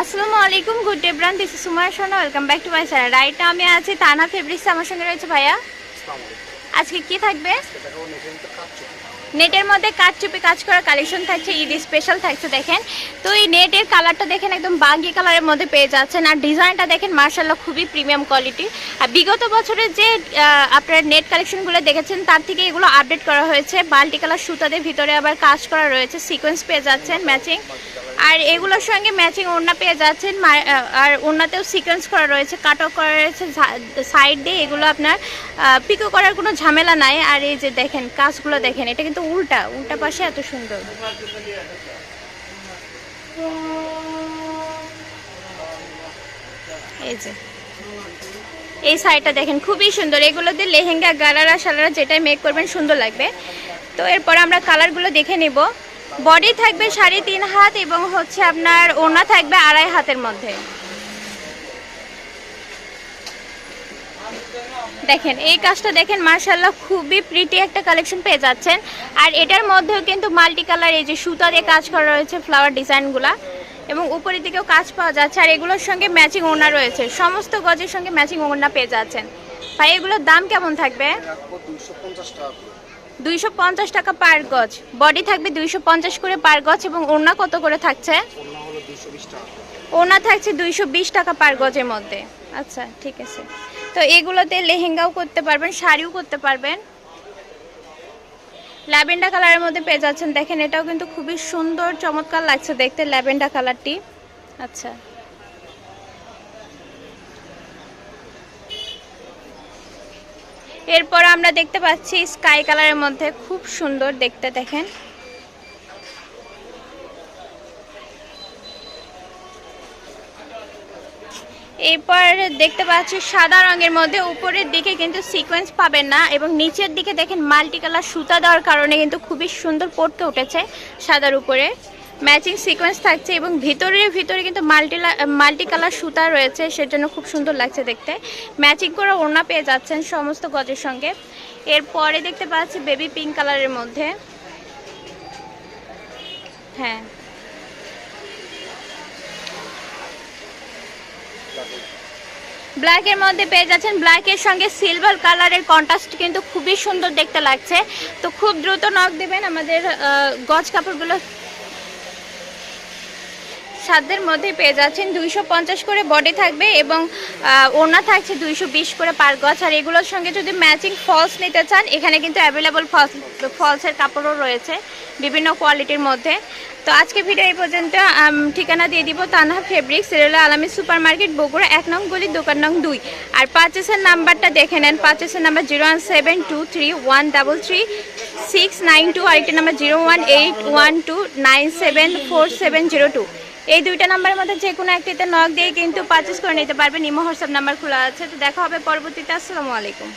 আসসালামু আলাইকুম good day ব্রান দিস সুমার সোনা welcome back to my channel right আমি আছি তানা ফেব্রিক্স আমার সঙ্গে রয়েছে ভাইয়া। আজকে কি থাকবে? নেটের মধ্যে কাজ চুপি। কাজ করা কালেকশন থাকছে ঈদ স্পেশাল থাকছে দেখেন। তো এই নেটের কালারটা দেখেন একদম বাঙ্গি কালারের মধ্যে পেয়ে যাচ্ছেন। আর ডিজাইনটা দেখেন মার্শাল্লাহ খুবই প্রিমিয়াম কোয়ালিটি আর বিগত বছরের যে আপনার নেট কালেকশনগুলো দেখেছেন তার থেকে এগুলো আপডেট করা হয়েছে। বাল্টি কালার সুতাদের ভিতরে আবার কাজ করা রয়েছে সিকোয়েন্স পেয়ে যাচ্ছেন ম্যাচিং আর এগুলোর সঙ্গে ম্যাচিং ওড়না পেয়ে যাচ্ছেন আর ওড়নাতেও সিকোয়েন্স করা রয়েছে কাট অফ করা রয়েছে সাইড দিয়ে এগুলো আপনার পিকো করার কোনো ঝামেলা নাই। আর এই যে দেখেন, কাজগুলো দেখেন, এটা কিন্তু উল্টা উল্টা পাশে এত সুন্দর। এই যে, এই শাড়িটা দেখেন, খুবই সুন্দর। এগুলোতে লেহেঙ্গা গালারা সালারা যেটাই মেক করবেন, সুন্দর লাগবে। তো এরপর আমরা কালারগুলো দেখে নেব। বডি থাকবে সাড়ে তিন হাত এবং হচ্ছে আপনার ওনা থাকবে আড়াই হাতের মধ্যে। দেখেন, এই কাজটা দেখেন মার্শাল্লাহ খুবই প্রিটি একটা কালেকশন পেয়ে যাচ্ছেন। আর এটার মধ্যেও কিন্তু মাল্টি কালার এই যে সুতা দিয়ে কাজ করা রয়েছে ফ্লাওয়ার ডিজাইনগুলা এবং উপরের দিকেও কাজ পাওয়া যাচ্ছে, আর এগুলোর সঙ্গে ম্যাচিং ওড়না রয়েছে। সমস্ত গজের সঙ্গে ম্যাচিং ওড়না পেয়ে যাচ্ছেন। ভাই, এগুলোর দাম কেমন থাকবে? দুইশো পঞ্চাশ টাকা পার গজ। বডি থাকবে দুইশো পঞ্চাশ করে পার গজ এবং ওড়না কত করে থাকছে? করে থাকছে দুইশো বিশ টাকা পার গজের মধ্যে। আচ্ছা ঠিক আছে। তো এগুলোতে লেহেঙ্গাও করতে পারবেন শাড়িও করতে পারবেন। ল্যাভেন্ডার কালারের মধ্যে পেয়ে যাচ্ছেন। দেখেন এটাও কিন্তু খুবই সুন্দর চমৎকার লাগছে দেখতে ল্যাভেন্ডার কালারটি আচ্ছা। এরপর আমরা দেখতে পাচ্ছি স্কাই কালারের মধ্যে খুব সুন্দর দেখতে, দেখেন। এরপর দেখতে পাচ্ছি সাদা রঙের মধ্যে উপরের দিকে কিন্তু সিকোয়েন্স পাবেন না এবং নিচের দিকে দেখেন মাল্টি কালার সুতা দেওয়ার কারণে কিন্তু খুবই সুন্দর পড়তে উঠেছে সাদার উপরে। ম্যাচিং সিকোয়েন্স থাকছে এবং ভিতরে ভিতরে কিন্তু মাল্টি মাল্টি কালার সুতা রয়েছে সেজন্য খুব সুন্দর লাগছে দেখতে। ম্যাচিং করে ওড়না পেয়ে যাচ্ছেন সমস্ত গজের সঙ্গে। এরপরে দেখতে পাচ্ছি বেবি পিঙ্ক কালারের মধ্যে। হ্যাঁ। ব্ল্যাকের মধ্যে পেয়ে যাচ্ছেন, ব্ল্যাকের সঙ্গে সিলভার কালারের কন্ট্রাস্ট কিন্তু খুবই সুন্দর দেখতে লাগছে। তো খুব দ্রুত নখ দেবেন আমাদের গজ কাপড়গুলো সাধ্যের মধ্যে পেয়ে যাচ্ছেন দুইশো পঞ্চাশ করে বডি থাকবে এবং ওড়না থাকছে দুইশো বিশ করে পার গজ। আর এগুলোর সঙ্গে যদি ম্যাচিং ফলস নিতে চান, এখানে কিন্তু অ্যাভেলেবল ফলস ফলসের কাপড়ও রয়েছে বিভিন্ন কোয়ালিটির মধ্যে। তো আজকে ভিডিও এই পর্যন্ত ঠিকানা দিয়ে দিব তানহা ফেব্রিক সিরিয়ালা আলামী সুপার মার্কেট বগুড়া, এক নং গলি, দোকান নং দুই। আর পার্চেসের নাম্বারটা দেখে নেন পার্চেসের number zero one seven two three one double three six nine two আরেকটা number zero one eight one two nine seven four seven zero two এই দুইটা নাম্বারের মধ্যে যে কোনো একটিতে নক দিয়ে কিন্তু পারচেস করে নিতে পারবেন। ইমো হোয়াটসঅ্যাপ নাম্বার খোলা আছে। তো দেখা হবে পরবর্তীতে। আসসালামু আলাইকুম।